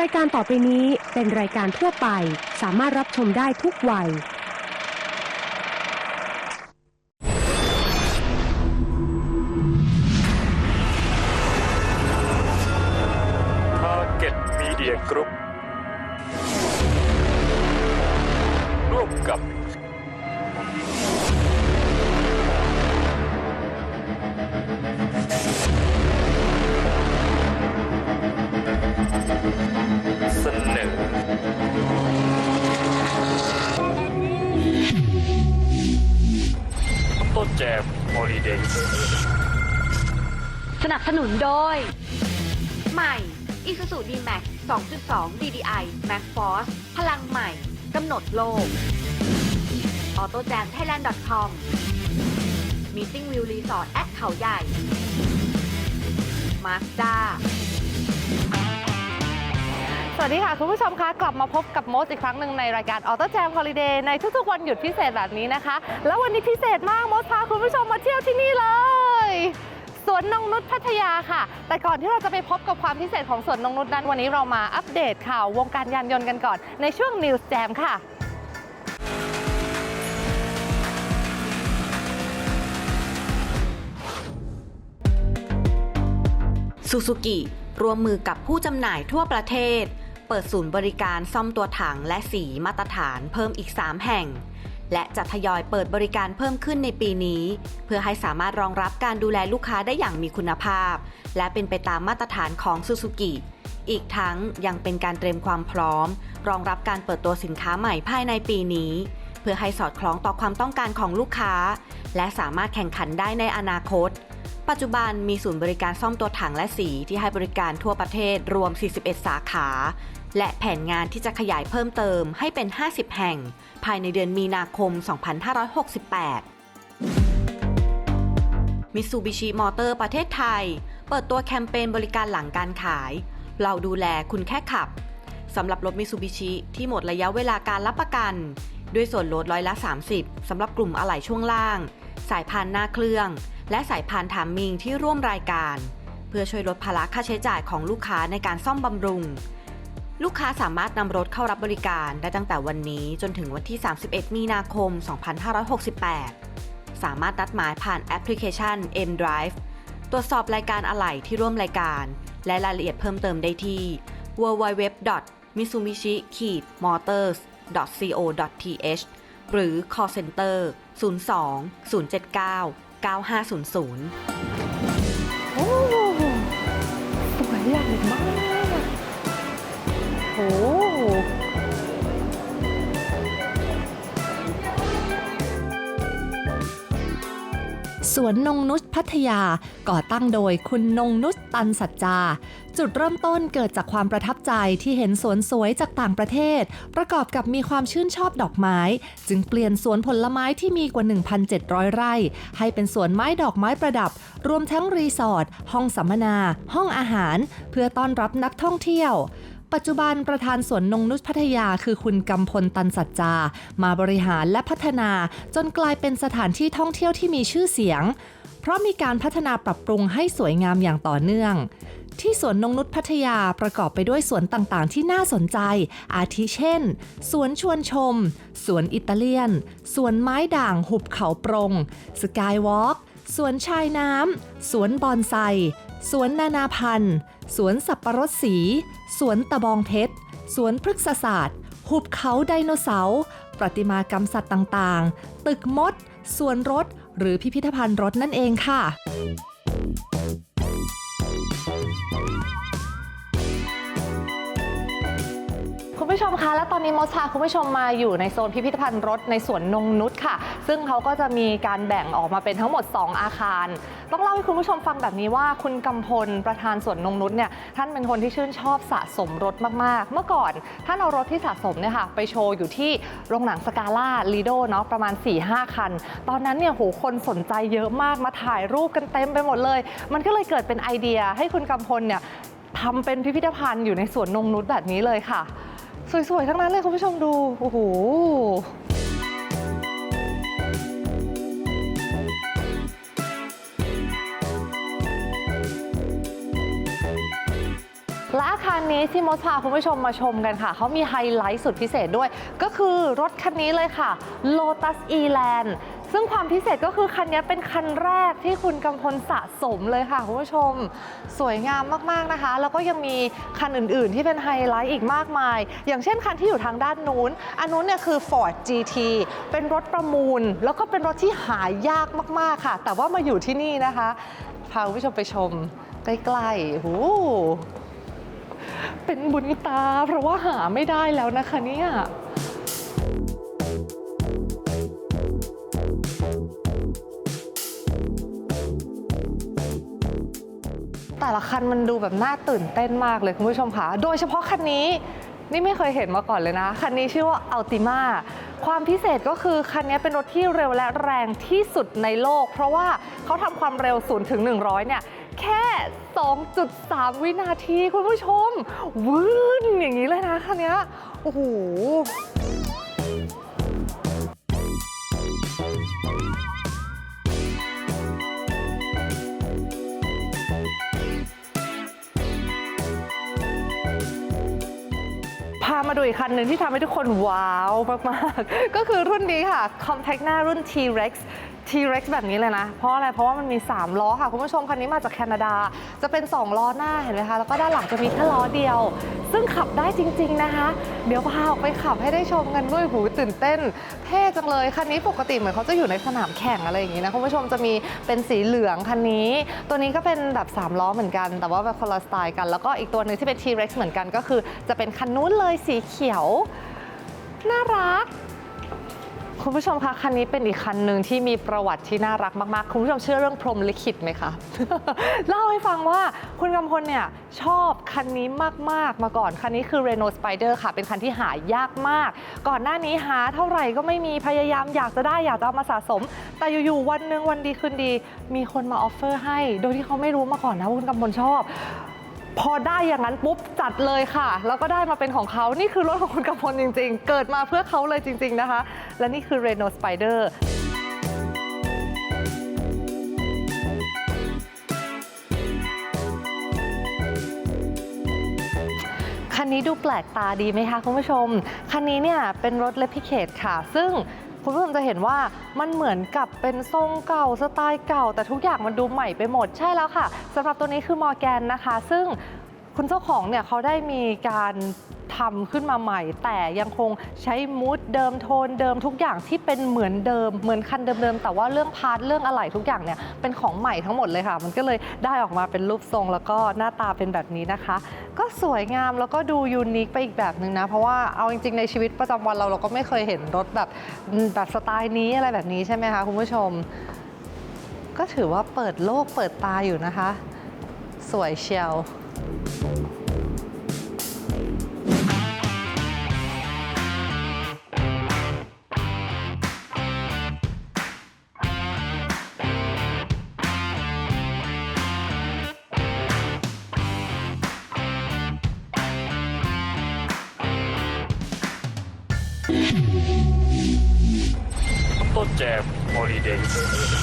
รายการต่อไปนี้เป็นรายการทั่วไป สามารถรับชมได้ทุกวัยทาเก็ตมีเดียกรุ๊ปร่วมกับ ริเดนสนับสนุนโดย ใหม่ Isuzu D-Max 2.2 DDI Max Force พลังใหม่ กำหนดโลก AutoJam Thailand.com Meeting View Resort แอดเขาใหญ่ Mazda ส วัสดีค่ะ คุณผู้ชมคะกลับมาพบกับโมสอีกครั้งหนึ่งในรายการ Auto Jam Holiday ในทุกๆวันหยุดพิเศษแบบนี้นะคะ แล้ววันนี้พิเศษมากโมสพาคุณผู้ชมมาเที่ยวที่นี่เลยสวนนงนุชพัทยาค่ะ แต่ก่อนที่เราจะไปพบกับความพิเศษของสวนนงนุชนั้นวันนี้เรามาอัปเดตข่าววงการยานยนต์กันก่อน ในช่วง News Jam ค่ะซูซูกิร่วมมือกับผู้จำหน่ายทั่วประเทศ เปิดศูนย์บริการซ่อมตัวถังและสีมาตรฐานเพิ่มอีก 3 แห่ง และจะทยอยเปิดบริการเพิ่มขึ้นในปีนี้ เพื่อให้สามารถรองรับการดูแลลูกค้าได้อย่างมีคุณภาพ และเป็นไปตามมาตรฐานของซูซูกิอีกทั้งยังเป็นการเตรียมความพร้อม รองรับการเปิดตัวสินค้าใหม่ภายในปีนี้ เพื่อให้สอดคล้องต่อความต้องการของลูกค้า และสามารถแข่งขันได้ในอนาคต ปัจจุบันมีศูนย์บริการซ่อมตัวถังและสีที่ให้บริการทั่วประเทศรวม 41 สาขา และแผนงานที่จะขยายเพิ่มเติมให้เป็น 50 แห่ง ภายในเดือนมีนาคม 2568 มิตซูบิชิมอเตอร์ประเทศไทย เปิดตัวแคมเปญบริการหลังการขาย เราดูแลคุณแค่ขับ สำหรับรถมิตซูบิชิที่หมดระยะเวลาการรับประกัน ด้วยส่วนลดร้อยละ 30 สำหรับกลุ่มอะไหล่ช่วงล่าง สายพานหน้าเครื่อง และสายพานถามมิงที่ร่วมรายการ เพื่อช่วยลดภาระค่าใช้จ่ายของลูกค้าในการซ่อมบำรุง ลูกค้าสามารถนำรถเข้ารับบริการได้ตั้งแต่วันนี้จนถึงวันที่ 31 มีนาคม 2568 สามารถนัดหมายผ่านแอปพลิเคชัน M Drive ตรวจสอบรายการอะไหล่ที่ร่วมรายการ และรายละเอียดเพิ่มเติมได้ที่ www.mitsubishi-motors.co.th หรือ call center 02 079 9500 วนนงนุชพัทยา ก่อตั้งโดยคุณนงนุชตันสัจจา จุดเริ่มต้นเกิดจากความประทับใจที่เห็นสวนสวยจากต่างประเทศ ประกอบกับมีความชื่นชอบดอกไม้ จึงเปลี่ยนสวนผลไม้ที่มีกว่า 1,700 ไร่ ให้เป็นสวนไม้ดอกไม้ประดับ รวมทั้งรีสอร์ทห้องสัมมนา ห้องอาหาร เพื่อต้อนรับนักท่องเที่ยว ปัจจุบันประธานสวนนงนุชพัทยาคือคุณกำพลตันสัจจา มาบริหารและพัฒนาจนกลายเป็นสถานที่ท่องเที่ยวที่มีชื่อเสียง เพราะมีการพัฒนาปรับปรุงให้สวยงามอย่างต่อเนื่องที่สวนนงนุชพัทยาประกอบไปด้วยสวนต่างๆ ที่น่าสนใจ อาทิเช่น สวนชวนชม สวนอิตาเลียน สวนไม้ด่างหุบเขาปรงสกายวอล์กสวนชายน้ำ สวนบอนไซ สวนนานาพันธุ์ สวนสับประรดสี สวนตะบองเพชร สวนพฤกษศาสตร์ หุบเขาไดโนเสาร์ ประติมากรรมสัตว์ต่างๆ ตึกมด สวนรถ หรือพิพิธภัณฑ์รถนั่นเองค่ะ ผู้ชมคะ และตอนนี้มดพาคุณผู้ชมมาอยู่ในโซนพิพิธภัณฑ์รถในสวนนงนุชค่ะ ซึ่งเขาก็จะมีการแบ่งออกมาเป็นทั้งหมด 2 อาคาร ต้องเล่าให้คุณผู้ชมฟังแบบนี้ว่าคุณกำพลประธานสวนนงนุชเนี่ยท่านเป็นคนที่ชื่นชอบสะสมรถมากๆ เมื่อก่อนท่านเอารถที่สะสมเนี่ยค่ะไปโชว์อยู่ที่โรงหนังสกาล่าลีโดเนาะประมาณ 4-5 คัน ตอนนั้นเนี่ยโหคนสนใจเยอะมากมาถ่ายรูปกันเต็มไปหมดเลย มันก็เลยเกิดเป็นไอเดียให้คุณกำพลเนี่ยทำเป็นพิพิธภัณฑ์อยู่ในสวนนงนุชแบบนี้เลยค่ะ สวยๆ ทั้งนั้นเลยคุณผู้ชมดู โอ้โหและอาคารนี้ที่มดพาคุณผู้ชมมาชมกันค่ะ เขามีไฮไลท์สุดพิเศษด้วย ก็คือรถคันนี้เลยค่ะ Lotus E-Land ซึ่งความพิเศษก็คือคันนี้เป็นคันแรกที่คุณกำพลสะสมเลยค่ะคุณผู้ชม สวยงามมากๆนะคะ แล้วก็ยังมีคันอื่นๆ ที่เป็นไฮไลท์อีกมากมาย อย่างเช่นคันที่อยู่ทางด้านนู้น อันนู้นเนี่ยคือ Ford GT เป็นรถประมูล แล้วก็เป็นรถที่หายากมากๆค่ะ แต่ว่ามาอยู่ที่นี่นะคะ พาคุณผู้ชมไปชมใกล้ๆโอ้โหเป็นบุญตา เพราะว่าหาไม่ได้แล้วนะคะเนี่ย แต่ละคันมันดูแบบน่าตื่นเต้นมากเลยคุณผู้ชมค่ะ โดยเฉพาะคันนี้นี่ไม่เคยเห็นมาก่อนเลยนะ คันนี้ชื่อว่า Altima ความพิเศษก็คือ คันนี้เป็นรถที่เร็วและแรงที่สุดในโลก เพราะว่าเขาทำความเร็ว0ถึง100 เนี่ย แค่ 2.3 วินาทีคุณผู้ชมวื้นอย่างนี้เลยนะคันนี้โอ้โหามาดูอีกคันหนึ่งที่ทำให้ทุกคนว้าวมาก ๆ ก็คือรุ่นนี้ค่ะ Compact หน้ารุ่น T-Rex T-Rex แบบนี้เลยนะ เพราะอะไร เพราะว่ามันมี 3 ล้อค่ะ คุณผู้ชม คันนี้มาจากแคนาดา จะเป็น 2 ล้อหน้าเห็นไหมคะ แล้วก็ด้านหลังจะมีแค่ล้อเดียว ซึ่งขับได้จริง ๆนะคะ เดี๋ยวพาออกไปขับให้ได้ชมกันด้วยหูตื่นเต้น เท่จังเลย คันนี้ปกติเหมือนเขาจะอยู่ในสนามแข่งอะไรอย่างนี้นะคุณผู้ชมจะมีเป็นสีเหลืองคันนี้ ตัวนี้ก็เป็นแบบ 3 ล้อเหมือนกัน แต่ว่าเป็นคนละสไตล์กัน แล้วก็อีกตัวหนึ่งที่เป็น T-Rex เหมือนกันก็คือ จะเป็นคันนู้นเลยสีเขียว น่ารัก คุณผู้ชมคะคันนี้เป็นอีกคันหนึ่งที่มีประวัติที่น่ารักมากๆ คุณผู้ชมเชื่อเรื่องพรหมลิขิตไหมคะ เล่าให้ฟังว่าคุณกำพลเนี่ยชอบคันนี้มากๆมาก่อน คันนี้คือ Renault Spider ค่ะ เป็นคันที่หายากมาก ก่อนหน้านี้หาเท่าไหร่ก็ไม่มีพยายามอยากจะได้อยากจะเอามาสะสม แต่อยู่ๆวันหนึ่งวันดีคืนดี มีคนมาออฟเฟอร์ให้ โดยที่เขาไม่รู้มาก่อนนะว่าคุณกำพลชอบ พอได้อย่างนั้นปุ๊บจัดเลยค่ะ แล้วก็ได้มาเป็นของเขานี่คือรถของคุณกำพลจริง ๆ เกิดมาเพื่อเขาเลยจริง ๆนะคะ และนี่คือ Renault Spider คันนี้ดูแปลกตาดีไหมคะคุณผู้ชม คันนี้เนี่ยเป็นรถเลพิเคทค่ะ ซึ่ง คุณผู้ชมจะเห็นว่ามันเหมือนกับเป็นทรงเก่าสไตล์เก่า แต่ทุกอย่างมันดูใหม่ไปหมดใช่แล้วค่ะสำหรับตัวนี้คือมอร์แกนนะคะ ซึ่ง คุณเจ้าของเนี่ยเขาได้มีการทำขึ้นมาใหม่ แต่ยังคงใช้มูดเดิมโทนเดิมทุกอย่างที่เป็นเหมือนเดิม เหมือนคันเดิมๆแต่ว่าเรื่องพาร์ทเรื่องอะไหล่ทุกอย่างเนี่ยเป็นของใหม่ทั้งหมดเลยค่ะ มันก็เลยได้ออกมาเป็นรูปทรงแล้วก็หน้าตาเป็นแบบนี้นะคะ ก็สวยงามแล้วก็ดูยูนิคไปอีกแบบหนึ่งนะ เพราะว่าเอาจริงๆในชีวิตประจำวันเราเราก็ไม่เคยเห็นรถแบบแบบสไตล์นี้อะไรแบบนี้ใช่ไหมคะคุณผู้ชม ก็ถือว่าเปิดโลกเปิดตาอยู่นะคะ สวยเชียว ต้นแจมฮอลิเดย์